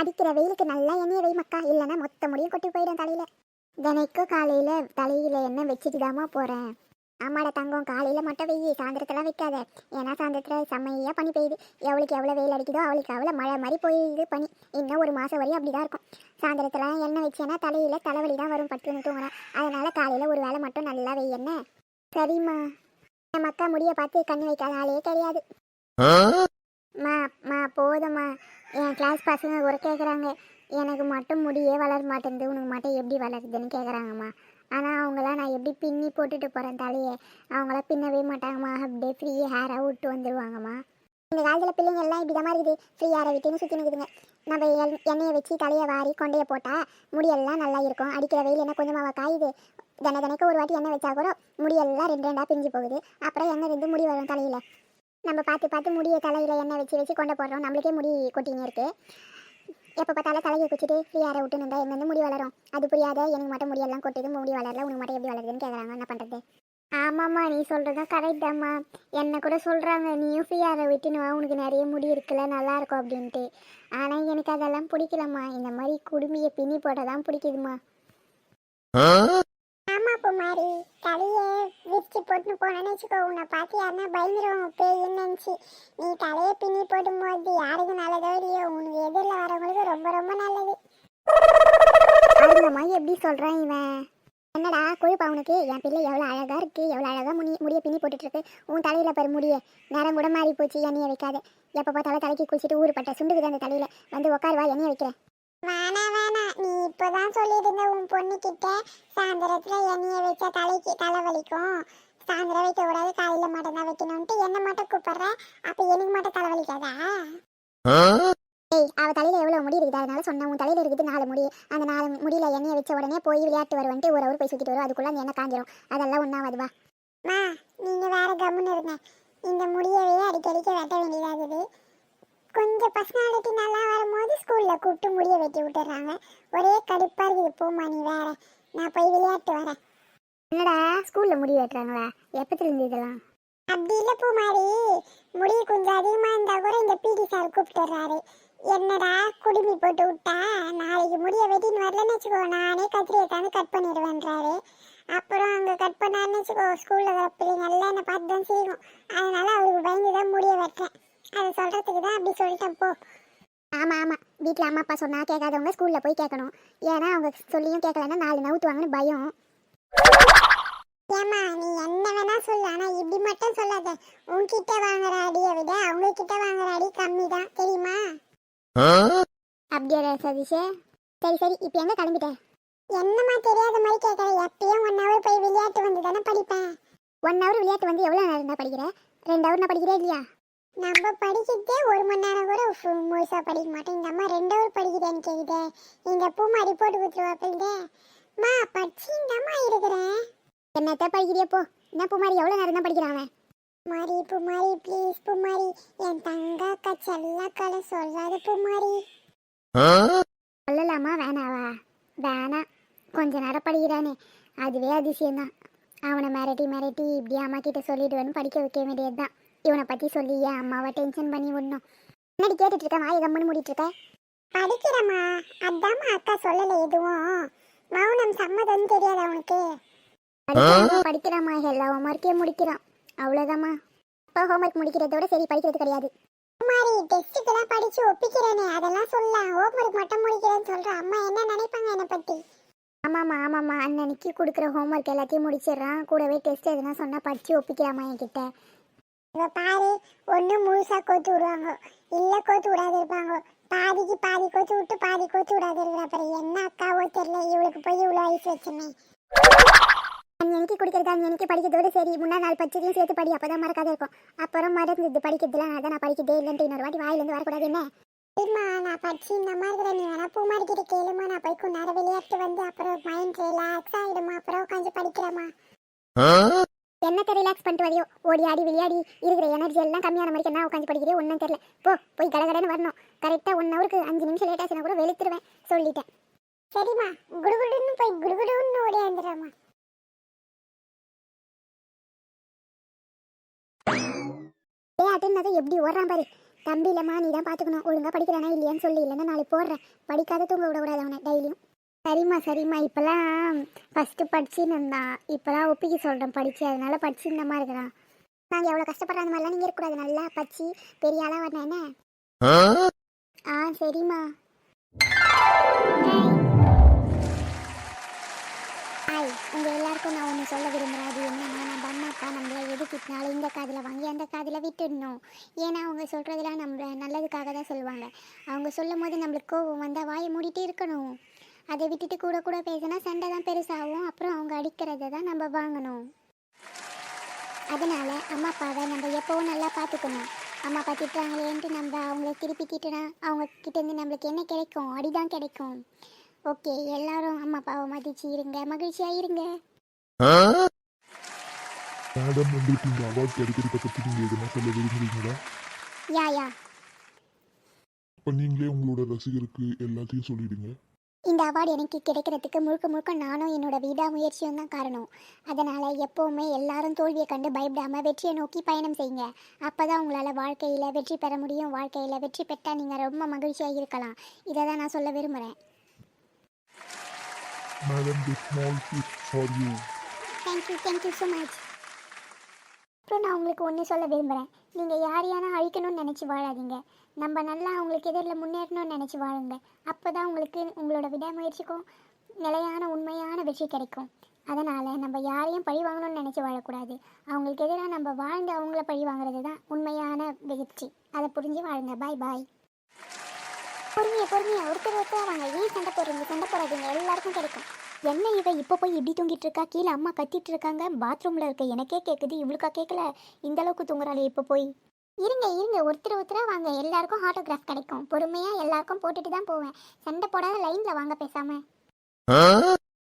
அடிக்கிற வெயிலுக்கு நல்லா எண்ணெயை வை மக்கா. இல்லைன்னா மொத்த முடியும் கொட்டி போயிடும் தலையில. தினைக்கும் காலையில தலையில எண்ணெய் வச்சுட்டு தாமா போறேன். ஆமாடா தங்கம் காலையில மட்டும் வெய்யி சாயந்தரத்துல வைக்காத. ஏன்னா சாயந்தரத்துல செம்மையா பனி பெய்யுது. எவ்வளோக்கு எவ்வளோ வெயில் அடிக்குதோ அவளுக்கு அவ்வளோ மழை மாதிரி போயிடுது பனி. இன்னும் ஒரு மாசம் வரையும் அப்படிதான் இருக்கும். சாயந்தரத்துல எண்ணெய் வச்சேன்னா தலையில தலைவலி தான் வரும் பட்டுன்னு தூங்குறேன். அதனால காலையில ஒரு வேளை மட்டும் நல்லா வெய் என்ன சரிம்மா. என் அக்கா முடிய பார்த்து கண்ணு வைக்காத ஆளே கிடையாது. மா மா போதும்மா. என் கிளாஸ் பசங்க ஒரு கேட்குறாங்க எனக்கு மட்டும் முடியே வளர மாட்டேங்குது. உனக்கு மட்டும் எப்படி வளருதுன்னு கேட்குறாங்கம்மா ஆனால் அவங்களாம் நான் எப்படி பின்னி போட்டுட்டு போகிறேன் தலையை? அவங்களாம் பின்னவே மாட்டாங்கம்மா. அப்படியே ஃப்ரீ ஹேராக விட்டு வந்துடுவாங்கம்மா இந்த காலத்தில் பிள்ளைங்க எல்லாம் இப்படி தான் இருக்குது. ஃப்ரீ ஹேரை விட்டுன்னு சுற்றி நிற்குதுங்க நம்ம எல்- எண்ணெயை வச்சு தலையை வாரி கொண்டைய போட்டால் முடியெல்லாம் நல்லா இருக்கும். அடிக்கிற வெயில் என்ன கொஞ்சமாக காயுது? தின தினைக்கு ஒரு வாட்டி எண்ணெய் வச்சா கூட முடியெல்லாம் ரெண்டு ரெண்டாக பிஞ்சு போகுது. அப்புறம் எண்ணெய் ரெண்டு முடி வரும் தலையில். நம்ம பார்த்து பார்த்து முடிய தலையில் எண்ணெய் வச்சு வச்சு கொண்டு போடுறோம். நம்மளுக்கே முடி கொட்டிங்க இருக்கு. எப்போ பார்த்தாலும் தலையை குச்சிட்டு ஃப்ரீயாக விட்டு நின்றா எங்கேருந்து முடி வளரும்? அது புரியாத எனக்கு மட்டும் முடியெல்லாம் கொட்டுது முடி வளரல உனக்கு மட்டும் எப்படி வளருதுன்னு கேட்குறாங்க என்ன பண்ணுறது ஆமாம்மா நீ சொல்கிறதும் கரெக்டாம்மா என்னை கூட சொல்கிறாங்க நீயும் ஃப்ரீயாக விட்டுனுவா உனக்கு நிறைய முடி இருக்குல்ல நல்லா இருக்கும் அப்படின்ட்டு. ஆனால் எனக்கு அதெல்லாம் பிடிக்கலம்மா. இந்த மாதிரி குடும்பியை பின்னி போட தான் பிடிக்குதுமா குமாரி தலைய விரிச்சு போட்டு போனேன்னு வச்சுக்கோ உன்னை பார்த்து யாருன்னா பயந்துருவாங்க பேயின்னு நினச்சி. நீ தலையை பின்னி போடும்போது யாருக்கு நல்லதோ இல்லையோ உனக்கு எதிரில் வரவங்களுக்கு ரொம்ப ரொம்ப நல்லது. அதுலம்மா எப்படி சொல்கிறான் இவன்? என்னடா கொழுப்பு அவனுக்கு என் பிள்ளை எவ்வளோ அழகாக இருக்கு எவ்வளோ அழகாக முடி முடிய பின்னி போட்டுட்டு இருக்கு உன் தலையில் பெரு முடிய. நேரம் கூட மாறி போச்சு எண்ணெயை வைக்காத. எப்போ பார்த்தாலும் தலைக்கு குளிச்சுட்டு ஊறுப்பட்ட சுண்டுக்குது அந்த தலையில். வந்து உட்காருவா எண்ணெயை வைக்கிறேன். நீ இப்போதான் சொல்லியிருந்த உன் பொண்ணு கிட்ட சாயந்தரத்துல எண்ணெயை வச்சா தலைக்கு தலை வலிக்கும் சாயந்தரம் வைக்க கூடாது காலையில மட்டும் தான் வைக்கணும்ட்டு என்ன மட்டும் கூப்பிடுற? அப்ப எனக்கு மட்டும் தலை வலிக்காதா ஏய் அவ தலையில எவ்வளவு முடி இருக்குது? அதனால சொன்னேன் உன் தலையில இருக்குது நாலு முடி. அந்த நாலு முடியில எண்ணெயை வச்ச உடனே போய் விளையாட்டு வருவன்ட்டு ஒரு அவர் போய் சுத்திட்டு வரும் அதுக்குள்ள அந்த எண்ணெய் காஞ்சிரும். அதெல்லாம் ஒன்றாவது வா மா நீங்க வேற கம்முன்னு இருங்க. இந்த முடியவே அடிக்கடிக்க வெட்ட வேண்டியதாகுது கொஞ்சம் பர்சனாலிட்டி நல்லா வரும்போது ஸ்கூலில் கூப்பிட்டு முடிய வெட்டி விட்டுறாங்க. ஒரே கடுப்பாக இருக்குது போம்மா நீ வேற. நான் போய் விளையாட்டு வரேன். என்னடா? ஸ்கூலில் முடி வெட்டுறாங்களா? எப்பத்துல இதெல்லாம்? அப்படி இல்லை பூமாரி முடி கொஞ்சம் அதிகமாக இருந்தால் கூட இந்த பிடி சார் கூப்பிட்டுறாரு. என்னடா குடுமி போட்டு விட்டா? நாளைக்கு முடிய வெட்டின்னு வரலன்னு வச்சுக்கோ. நானே கத்திரியை தானே கட் பண்ணிடுவேன்றாரு. அப்புறம் அங்கே கட் பண்ணாருன்னு வச்சுக்கோ. ஸ்கூலில் வர பிள்ளைங்க எல்லாம் என்னை பார்த்து தான் செய்யும் அதனால அவருக்கு பயந்து தான் முடிய வெட்டுறேன். அதை சொல்கிறதுக்கு தான் அப்படி சொல்லிட்டேன் போ. ஆமாம் ஆமாம் வீட்டில் அம்மா அப்பா சொன்னா கேட்காதவங்க ஸ்கூலில் போய் கேட்கணும். ஏன்னா அவங்க சொல்லியும் கேட்கலன்னா நாலு நவுத்துவாங்கன்னு பயம். ஏமா நீ என்ன வேணா சொல்லு. ஆனா இப்படி மட்டும் சொல்லாத. உன்கிட்ட வாங்குற அடியை விட அவங்க கிட்ட வாங்குற அடி கம்மி தான் தெரியுமா அப்படியா சதீஷே சரி சரி. இப்போ எங்க கிளம்பிட்ட? என்னம்மா தெரியாத மாதிரி கேட்கற எப்பயும் ஒன் ஹவர் போய் விளையாட்டு வந்து தானே படிப்பேன். ஒன் ஹவர் விளையாட்டு வந்து எவ்வளோ நேரம் தான் படிக்கிற? ரெண்டு ஹவர் நான் படிக்கிறேன் இல்லையா? நம்ம படிக்கிறதே ஒரு மணி நேரம் கூட ஃபு- முழுசா படிக்க மாட்டோம். இந்த அம்மா ரெண்டு ஹவர் படிக்கிறேன்னு கேக்குதே. இந்த பூமாரி போட்டு கொடுத்துருவாப்பில்தே மா படிச்சு இந்த அம்மா இருக்கிறேன். என்னத்த படிக்கிறியா போ. என்ன பூமாரி எவ்வளோ நேரம் தான் படிக்கிறான் மாரி பூமாரி ப்ளீஸ் பூமாரி. என் தங்க அக்கா செல்லக்கால சொல்லாத பூமாரி. சொல்லலாமா? வேணாவா? வேணாம். கொஞ்ச நேரம் படிக்கிறானே. அதுவே அதிசயம்தான். அவனை மிரட்டி மிரட்டி இப்படி அம்மா கிட்ட சொல்லிடுவேன்னு படிக்க வைக்க வேண்டியதுதான். இவனை பத்தி சொல்லி என் அம்மாவை டென்ஷன் பண்ணி விடணும். என்னடி கேட்டுட்டு இருக்க வாயை கம்முன்னு மூடிட்டு இருக்க படிக்கிறம்மா. அதாம்மா அக்கா சொல்லல எதுவும். மௌனம் சம்மதம் தெரியாது அவனுக்கு. படிக்கிறாமா படிக்கிறாமா எல்லா ஹோம்ஒர்க்கே முடிக்கிறான். அவ்வளோதாம்மா இப்போ ஹோம்ஒர்க் முடிக்கிறதோட சரி படிக்கிறது கிடையாது. குமாரி டெஸ்ட்டுக்கெல்லாம் படிச்சு ஒப்பிக்கிறேனே. அதெல்லாம் சொல்லலாம் ஹோம்ஒர்க் மட்டும் முடிக்கிறேன்னு சொல்ற அம்மா என்ன நினைப்பாங்க என்னை பத்தி? ஆமாம்மா ஆமாம்மா. அன்னன்னைக்கு கொடுக்குற ஹோம்ஒர்க் எல்லாத்தையும் முடிச்சிடுறான். கூடவே டெஸ்ட் எதுனா சொன்னால் படித்து ஒப்பிக்கிறாமா என்கிட்ட? இவ பாரு ஒன்று முழுசாக கோத்து விடுவாங்க. இல்லை கோத்து விடாது இருப்பாங்க பாதிக்கு பாதி கோத்து விட்டு பாதி கோத்து விடாது இருக்கிற அப்புறம் என்ன அக்காவோ தெரியல. இவளுக்கு போய் இவ்வளோ ஐஸ் வச்சுமே. அன்னைக்கு குடிக்கிறது அன்னைக்கு படிக்கிறதோட சரி. முன்னா நாள் பச்சையும் சேர்த்து படி. அப்பதான் மறக்காத இருக்கும். அப்புறம் மறந்துது படிக்கிறதுலாம் அதான் நான் படிக்கிறதே இல்லைன்ட்டு இன்னொரு வாட்டி வாயிலேருந்து வரக்கூடாது என்ன? சரிம்மா நான் படிச்சு இந்த மாதிரி இருக்கிற நீ வேணா பூ மாறிக்கிட்டு கேளுமா நான் போய் நேரம் விளையாட்டு வந்து அப்புறம் மைண்ட் ரிலாக்ஸ் ஆகிடுமா அப்புறம் உட்காந்து படிக்கிறேம்மா. என்னத்தை ரிலாக்ஸ் பண்ணிட்டு வரையோ ஓடி ஆடி விளையாடி இருக்கிற எனர்ஜி எல்லாம் கம்மியான மாதிரி என்ன உட்காந்து படிக்கிறே ஒன்றும் தெரியல. போ போய் கடகடன்னு வரணும். கரெக்டாக ஒன் ஹவருக்கு அஞ்சு நிமிஷம் லேட் ஆச்சுன்னா கூட வெளுத்துருவேன். சொல்லிட்டேன். சரிம்மா குடுகுடுன்னு போய் குடுகுடுன்னு ஓடி வந்துடுறேம்மா எப்படி ஓடுறான் பாரு. தம்பி இல்லைம்மா நீ தான் பார்த்துக்கணும். ஒழுங்காக படிக்கிறானா இல்லையான்னு சொல்லி. இல்லைன்னா நாளைக்கு போடுறேன். படிக்காத தூங்க விடக்கூடாது அவனை டெய்லியும். சரிம்மா சரிம்மா. இப்போல்லாம் ஃபஸ்ட்டு படிச்சுன்னு இருந்தான் இப்போலாம் ஒப்பிக்க சொல்கிறேன் படித்து அதனால படிச்சு மாதிரி இருக்கிறான். நாங்கள் எவ்வளோ கஷ்டப்படுற அந்த மாதிரிலாம் நீங்கள் இருக்கக்கூடாது. நல்லா படிச்சு பெரிய ஆளாக வரணும் என்ன? ஆ சரிம்மா. ஹாய். உங்கள் எல்லாருக்கும் நான் ஒன்று சொல்ல விரும்புகிறேன் அது என்னன்னா நம்ம அம்மா அப்பா நம்மளை எது திட்டினாலும் இந்த காதில் வாங்கி அந்த காதில் விட்டுடணும். ஏன்னா அவங்க சொல்கிறதெல்லாம் நம்ம நல்லதுக்காக தான் சொல்லுவாங்க. அவங்க சொல்லும் போது நம்மளுக்கு கோவம் வந்தால் வாயை மூடிட்டு இருக்கணும். அதை விட்டுட்டு கூட கூட பேசினா சண்டை தான் பெருசாகும். அப்புறம் அவங்க அடிக்கிறத தான் நம்ம வாங்கணும். அதனால அம்மா அப்பாவை நம்ம எப்போவும் நல்லா பார்த்துக்கணும். அம்மா அப்பா திட்டுறாங்களேன்ட்டு நம்ம அவங்கள திருப்பி திட்டுனா அவங்க கிட்டேருந்து நம்மளுக்கு என்ன கிடைக்கும்? அடிதான் கிடைக்கும். ஓகே எல்லாரும் அம்மா அப்பாவை மதிச்சு இருங்க. மகிழ்ச்சியாக இருங்க. மேடம் உங்களுக்கு இந்த அவார்ட் கிடைக்கிறத பற்றி நீங்கள் எதுனா சொல்ல விரும்புறீங்களா? யா யா. இப்போ நீங்களே உங்களோட ரசிகருக்கு எல்லாத்தையும் சொல்லிடுங்க. இந்த அவார்டு எனக்கு கிடைக்கிறதுக்கு முழுக்க முழுக்க நானும் என்னோட விடாமுயற்சியும் தான் காரணம். அதனால் எப்போவுமே எல்லாரும் தோல்வியை கண்டு பயப்படாமல் வெற்றியை நோக்கி பயணம் செய்யுங்க. அப்போ தான் உங்களால் வாழ்க்கையில் வெற்றி பெற முடியும். வாழ்க்கையில் வெற்றி பெற்றால் நீங்கள் ரொம்ப மகிழ்ச்சியாக இருக்கலாம். இதை தான் நான் சொல்ல விரும்புகிறேன் madam the small kiss for you thank you thank you so much அப்புறம் நான் உங்களுக்கு ஒன்று சொல்ல விரும்புகிறேன் நீங்கள் யாரையானா அழிக்கணும்னு நினச்சி வாழாதீங்க. நம்ம நல்லா அவங்களுக்கு எதிரில் முன்னேறணும்னு நினச்சி வாழுங்க. அப்போ தான் உங்களுக்கு உங்களோட விடாமுயற்சிக்கும் நிலையான உண்மையான வெற்றி கிடைக்கும். அதனால் நம்ம யாரையும் பழி வாங்கணும்னு நினச்சி வாழக்கூடாது. அவங்களுக்கு எதிராக நம்ம வாழ்ந்து அவங்கள பழி வாங்குறது தான் உண்மையான வெற்றி. அதை புரிஞ்சு வாழுங்க. பாய் பாய் பொறுமையை பொறுமையை. ஒருத்தர் ஒருத்தர் வாங்க. ஏன் சண்டை போடுறீங்க? சண்டை போடாதீங்க. எல்லாருக்கும் கிடைக்கும். என்ன இவ இப்போ போய் இப்படி தூங்கிட்டு இருக்கா கீழே அம்மா கத்திட்டு இருக்காங்க பாத்ரூம்ல இருக்க எனக்கே கேட்குது இவளுக்கா கேட்கல இந்த அளவுக்கு தூங்குறாளே இப்போ போய். இருங்க இருங்க. ஒருத்தர் ஒருத்தரா வாங்க. எல்லாருக்கும் ஆட்டோகிராஃப் கிடைக்கும். பொறுமையா எல்லாருக்கும் போட்டுட்டு தான் போவேன். சண்டை போடாத லைன்ல வாங்க பேசாம.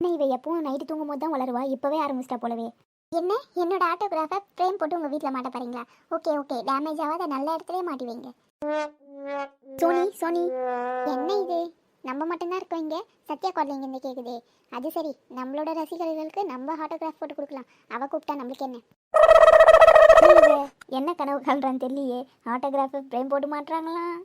இவ எப்பவும் நைட்டு தூங்கும் போது தான் வளருவா? இப்பவே ஆரம்பிச்சிட்டா போலவே. என்ன? என்னோட ஆட்டோகிராஃபை ஃப்ரேம் போட்டு உங்க வீட்டில் மாட்ட போறீங்களா? ஓகே ஓகே டேமேஜ் ஆகாத நல்ல இடத்துலயே மாட்டி வைங்க. Sony Sony. என்ன இது? நம்ம மட்டும்தான் இருக்கோம் இங்கே. சத்யா குரல் இங்கே கேட்குதே அது சரி நம்மளோட ரசிகர்களுக்கு நம்ம ஆட்டோகிராஃப் போட்டு கொடுக்கலாம். அவ கூப்பிட்டா நம்மளுக்கு என்ன? என்ன கனவு கால்றான்னு தெரியலையே. ஆட்டோகிராஃபு ஃப்ரேம் போட்டு மாட்டுறாங்களாம்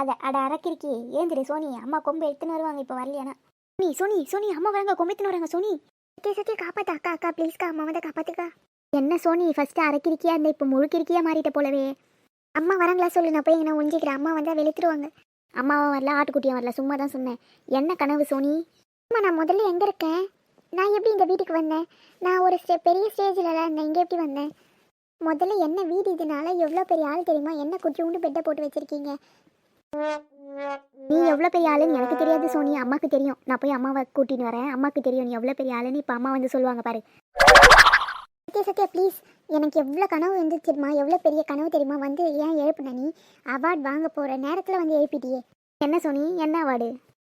அதை அட அரக்கிருக்கி ஏந்திரி சோனி அம்மா கொம்பு எடுத்துன்னு வருவாங்க இப்போ வரலையானா? சோனி சோனி சோனி அம்மா வராங்க கொம்பு எடுத்துன்னு வராங்க சோனி. சத்திய சத்திய காப்பாத்தா அக்கா அக்கா ப்ளீஸ்க்கா அம்மா வந்து காப்பாத்துக்கா. என்ன சோனி ஃபர்ஸ்ட் அரைக்கிருக்கியா இந்த இப்போ முழுக்கிருக்கியா மாறிட்ட போலவே? அம்மா வராங்களா சொல்லு நான் போய் நான் ஒழிஞ்சிக்கிறேன் அம்மா வந்தால் வெளுத்துருவாங்க. அம்மாவும் வரல ஆட்டுக்குட்டியும் வரல. சும்மா தான் சொன்னேன். என்ன கனவு சோனி? அம்மா நான் முதல்ல எங்கே இருக்கேன்? நான் எப்படி இந்த வீட்டுக்கு வந்தேன்? நான் ஒரு ஸ்டே பெரிய ஸ்டேஜில் இருந்தேன் இங்கே எப்படி வந்தேன்? முதல்ல என்ன வீடு இதனால எவ்வளோ பெரிய ஆள் தெரியுமா? என்ன கொஞ்சோண்டு பெட்டை போட்டு வச்சிருக்கீங்க? நீ எவ்வளோ பெரிய ஆளுன்னு எனக்கு தெரியாது சோனி. அம்மாவுக்கு தெரியும். நான் போய் அம்மாவை கூட்டின்னு வரேன். அம்மாவுக்கு தெரியும் நீ எவ்வளோ பெரிய ஆளுன்னு. இப்போ அம்மா வந்து சொல்லுவாங்க பாரு. சத்யா சத்யா ப்ளீஸ் எனக்கு எவ்வளோ கனவு வந்துச்சு தெரியுமா? எவ்வளோ பெரிய கனவு தெரியுமா? வந்து ஏன் எழுப்புன நீ? அவார்ட் வாங்க போகிற நேரத்தில் வந்து எழுப்பிட்டியே. என்ன சோனி? என்ன அவார்டு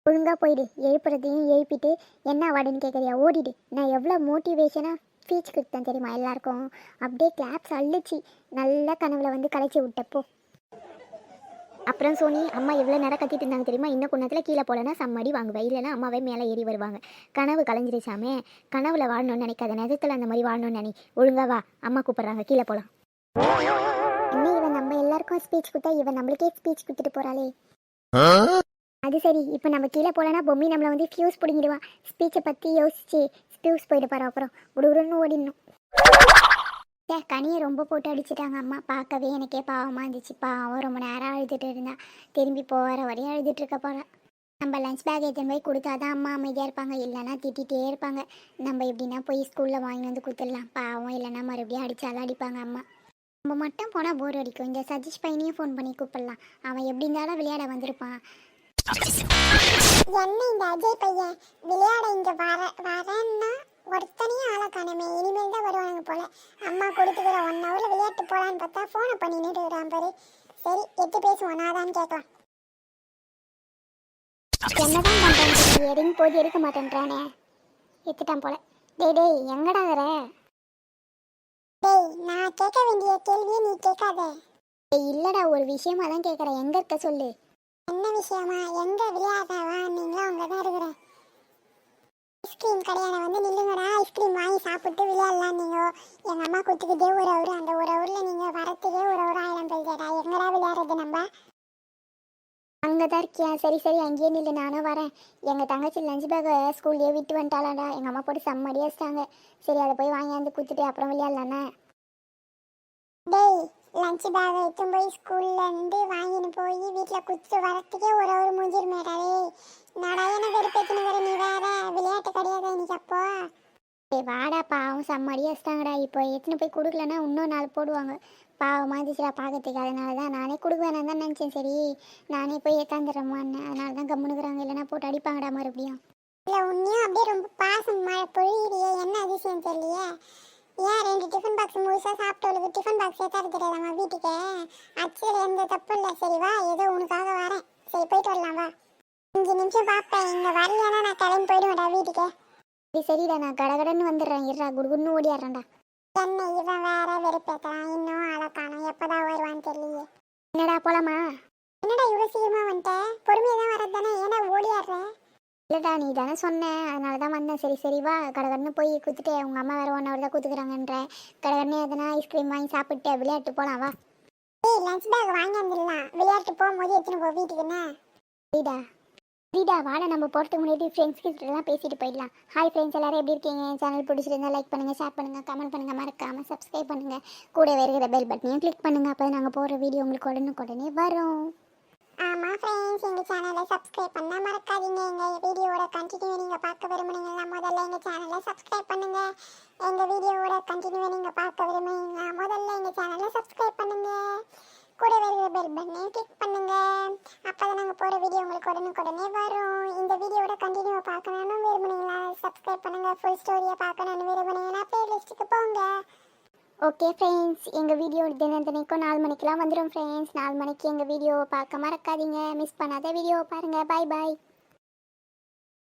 ஒழுங்காக போயிடு. எழுப்புறதையும் எழுப்பிட்டு என்ன அவார்டுன்னு கேட்குறியா ஓடிடு. நான் எவ்வளோ மோட்டிவேஷனாக ஸ்பீச் கொடுத்தேன் தெரியுமா எல்லாருக்கும்? அப்படியே கிளாப்ஸ் அள்ளிச்சு. நல்ல கனவுல வந்து கலைச்சி விட்டப்போ அப்புறம் சோனி அம்மா எவ்வளோ நேரம் கத்திட்டு இருந்தாங்க தெரியுமா? இன்னும் கொஞ்சத்தில் கீழே போலன்னா சம்மடி வாங்குவேன் இல்லைனா அம்மாவே மேலே ஏறி வருவாங்க. கனவு கலைஞ்சிருச்சாமே கனவுல வாழணும்னு நினைக்காத. நிஜத்தில் அந்த மாதிரி வாழணும்னு நினை. ஒழுங்கா வா. அம்மா கூப்பிட்றாங்க. கீழே போகலாம் இன்னும் இவன் நம்ம எல்லாருக்கும் ஸ்பீச் கொடுத்தா இவன் நம்மளுக்கே ஸ்பீச் கொடுத்துட்டு போறாளே. அது சரி. இப்போ நம்ம கீழே போலனா பொம்மி நம்மளை வந்து ஃபியூஸ் பிடிங்கிடுவான் ஸ்பீச்சை பற்றி யோசிச்சு ஸ்பியூஸ் போயிட்டு போகிறோம் அப்புறம். உடுன்னு ஓடிடணும். ஏ கனியை ரொம்ப போட்டு அடிச்சிட்டாங்க அம்மா. பார்க்கவே எனக்கே பாவமாக இருந்துச்சு. பாவம் ரொம்ப நேரம் அழுதுட்டு இருந்தா. திரும்பி போகிற வரையும் அழுதுட்டு இருக்க போகிறேன் நம்ம லஞ்ச் பேக் எடுத்துன்னு போய் கொடுத்தா தான் அம்மா அமைதியாக இருப்பாங்க. இல்லைன்னா திட்டிகிட்டே இருப்பாங்க. நம்ம எப்படின்னா போய் ஸ்கூலில் வாங்கி வந்து கொடுத்துடலாம். பாவம் இல்லைன்னா மறுபடியும் அடித்தாலும் அடிப்பாங்க அம்மா. நம்ம மட்டும் போனால் போர் அடிக்கும். இந்த சஜிஷ் பையனையும் ஃபோன் பண்ணி கூப்பிடலாம். அவன் எப்படி இருந்தாலும் விளையாட வந்திருப்பான். என்ன இந்த அஜய் பையன்? விளையாட இங்கே வர வரேன்னா? ஒருத்தனையும் ஆளை காணமே. இனிமேல் தான் வருவாங்க போல. அம்மா கொடுத்துக்கிற ஒன் ஹவரில் விளையாட்டு போலான்னு பார்த்தா ஃபோனை பண்ணிட்டு இருக்கிறான் பாரு. சரி எட்டு பேசுவோம். நான் கேட்கலாம். என்னதான் பண்ணுறேன் எரிங் போது எடுக்க மாட்டேன்றானே. எடுத்துட்டான் போல. டேய் டேய் எங்கடா வர டேய் நான் கேட்க வேண்டிய கேள்வியை நீ கேட்காத. டேய் இல்லடா ஒரு விஷயமா தான் கேட்குறேன். எங்க இருக்க சொல்லு. என்ன விஷயமா? எங்க விளையாடவா நீங்களும் அங்கே தான் ஐஸ்கிரீம் கடையால வந்து நில்லுங்கடா. ஐஸ்கிரீம் வாங்கி சாப்பிட்டு விளையாடலாம் நீங்க. எங்க அம்மா கொடுத்துக்கிட்டே ஒரு அவர் அந்த ஒரு அவர்ல நீங்க வரத்துக்கே ஒரு ஒரு ஆயிரம் பேருடா எங்கடா விளையாடுறது நம்ம? அங்கே தான் இருக்கியா? சரி சரி அங்கேயே நில்லு. நானும் வரேன். எங்கள் தங்கச்சி லஞ்ச் பேக்கை ஸ்கூல்லேயே விட்டு வந்துட்டாளாடா. எங்கள் அம்மா போட்டு செம்மடியாக வச்சிட்டாங்க. சரி அதை போய் வாங்கியாந்து குத்துட்டு அப்புறம் விளையாடலாண்ணே லஞ்ச் பேக் எடுத்து போய் ஸ்கூல்லேருந்து வாங்கின்னு போய் வீட்டில் குத்து வரத்துக்கே ஒரு ஒரு மூஞ்சிருமேடா டேய் நடா என்ன பிரச்சனை வர நீ வேற? விளையாட்டு கிடையாது எனக்கு அப்போ. வாடா பாவம் செம்மடியாக வச்சிட்டாங்கடா இப்போ எடுத்துன்னு போய் கொடுக்கலன்னா இன்னும் நாள் போடுவாங்க. பாவமாக இருந்துச்சுடா பார்க்கறதுக்கு அதனால தான் நானே கொடுக்க தான் நினச்சேன். சரி நானே போய் ஏத்தாந்துடுறேம்மான்னு அதனால தான் கம்முனுக்குறாங்க இல்லைன்னா போட்டு அடிப்பாங்கடா மறுபடியும். இல்லை உன்னையும் அப்படியே ரொம்ப பாசம் மழை பொழியிறியே. என்ன அதிசயம் தெரியலையே? ஏன் ரெண்டு டிஃபன் பாக்ஸ் முழுசாக சாப்பிட்டவளுக்கு டிஃபன் பாக்ஸ் ஏற்றாது தெரியாதாம்மா வீட்டுக்கு? அச்சில் எந்த தப்பு இல்லை. சரி வா ஏதோ உனக்காக வரேன். சரி போயிட்டு வரலாம் வா. அஞ்சு நிமிஷம் பார்ப்பேன் இங்கே வரலையானா நான் கிளம்பி போயிடுவேன்டா வீட்டுக்கு. சரி சரிடா நான் கடகடன்னு வந்துடுறேன். இருடா குடுகுன்னு ஓடிடுறேன்டா என்ன இவன் வேற வெறுப்பேற்றான் இன்னும் ஆளை எப்போதான் வருவான்னு தெரியலையே. என்னடா போலாமா? என்னடா இவ்வளோ சீக்கிரமாக வந்துட்டேன் பொறுமையாக தான் வரது தானே ஏன்னா ஓடியாடுற? இல்லடா நீ தானே சொன்ன. அதனால தான் வந்தேன். சரி சரி வா. கடகடன்னு போய் குத்துட்டு உங்கள் அம்மா வேற ஒன் ஹவர் தான் குத்துக்கிறாங்கன்ற கடகடன்னு எதனா ஐஸ்கிரீம் வாங்கி சாப்பிட்டு விளையாட்டு போகலாம் வா. ஏய் லஞ்ச் பேக் வாங்கி வந்துடலாம். விளையாட்டு போகும்போது எடுத்துன்னு போ வீட்டுக்குன்னு சரிடா சரிடா வாடா நம்ம போகிறதுக்கு முன்னாடி ஃப்ரெண்ட்ஸ் கிட்டலாம் பேசிட்டு போயிடலாம். ஹாய் ஃப்ரெண்ட்ஸ் எல்லாரும் எப்படி இருக்கீங்க? சேனல் பிடிச்சிருந்தா லைக் பண்ணுங்கள் ஷேர் பண்ணுங்கள் கமெண்ட் பண்ணுங்கள் மறக்காமல் சப்ஸ்கிரைப் பண்ணுங்கள் கூடவே இருக்கிற பெல் பட்டனையும் கிளிக் பண்ணுங்கள் அப்போ நாங்கள் போகிற வீடியோ உங்களுக்கு உடனுக்குடனே வரும். ஆமாம் ஃப்ரெண்ட்ஸ் எங்கள் சேனலை சப்ஸ்கிரைப் பண்ண மறக்காதீங்க. எங்கள் வீடியோவோட கண்டினியூ நீங்கள் பார்க்க விரும்புனீங்களா முதல்ல எங்கள் சேனலை சப்ஸ்கிரைப் பண்ணுங்கள் எங்கள் வீடியோவோட கண்டினியூ நீங்கள் பார்க்க விரும்புனீங்களா முதல்ல எங்கள் சேனலை சப்ஸ்கிரைப் பண்ணுங்கள் கூட இருக்கிற பெல் பட்டனையும் கிளிக் பண்ணுங்க. அப்பதான் நாங்கள் போகிற வீடியோ உங்களுக்கு உடனுக்குடனே வரும். இந்த வீடியோட கண்டினியூ பார்க்கணும்னு விரும்புனீங்களா சப்ஸ்கிரைப் பண்ணுங்க. ஃபுல் ஸ்டோரியை பார்க்கணும்னு விரும்புனீங்கன்னா ஓகே ஃப்ரெண்ட்ஸ் எங்கள் வீடியோ தினம் தினைக்கும் நாலு மணிக்கெலாம் வந்துடும் ஃப்ரெண்ட்ஸ் நாலு மணிக்கு எங்கள் வீடியோவை பார்க்க மறக்காதீங்க. மிஸ் பண்ணாத வீடியோவை பாருங்கள் பாய் பாய்